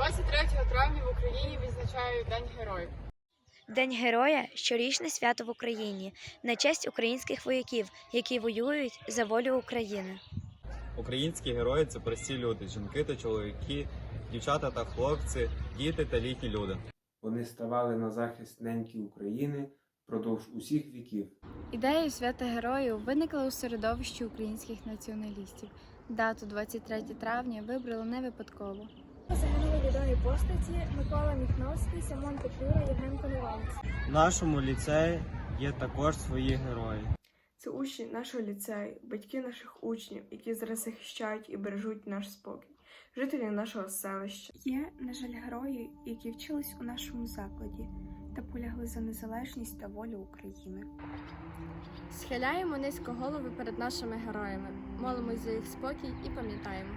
23 травня в Україні відзначають День Героїв. День Героя щорічне свято в Україні на честь українських вояків, які воюють за волю України. Українські герої це прості люди, жінки та чоловіки, дівчата та хлопці, діти та літні люди. Вони ставали на захист неньки України впродовж усіх віків. Ідея свята героїв виникла у середовищі українських націоналістів. Дату 23 травня вибрали не випадково. Відомі постаті Микола Міхновський, Симон Петлюра, Євген Коновалець. В нашому ліцеї є також свої герої. Це учні нашого ліцею, батьки наших учнів, які зараз захищають і бережуть наш спокій, жителі нашого селища. Є, на жаль, герої, які вчились у нашому закладі та полягли за незалежність та волю України. Схиляємо низько голови перед нашими героями, молимось за їх спокій і пам'ятаємо.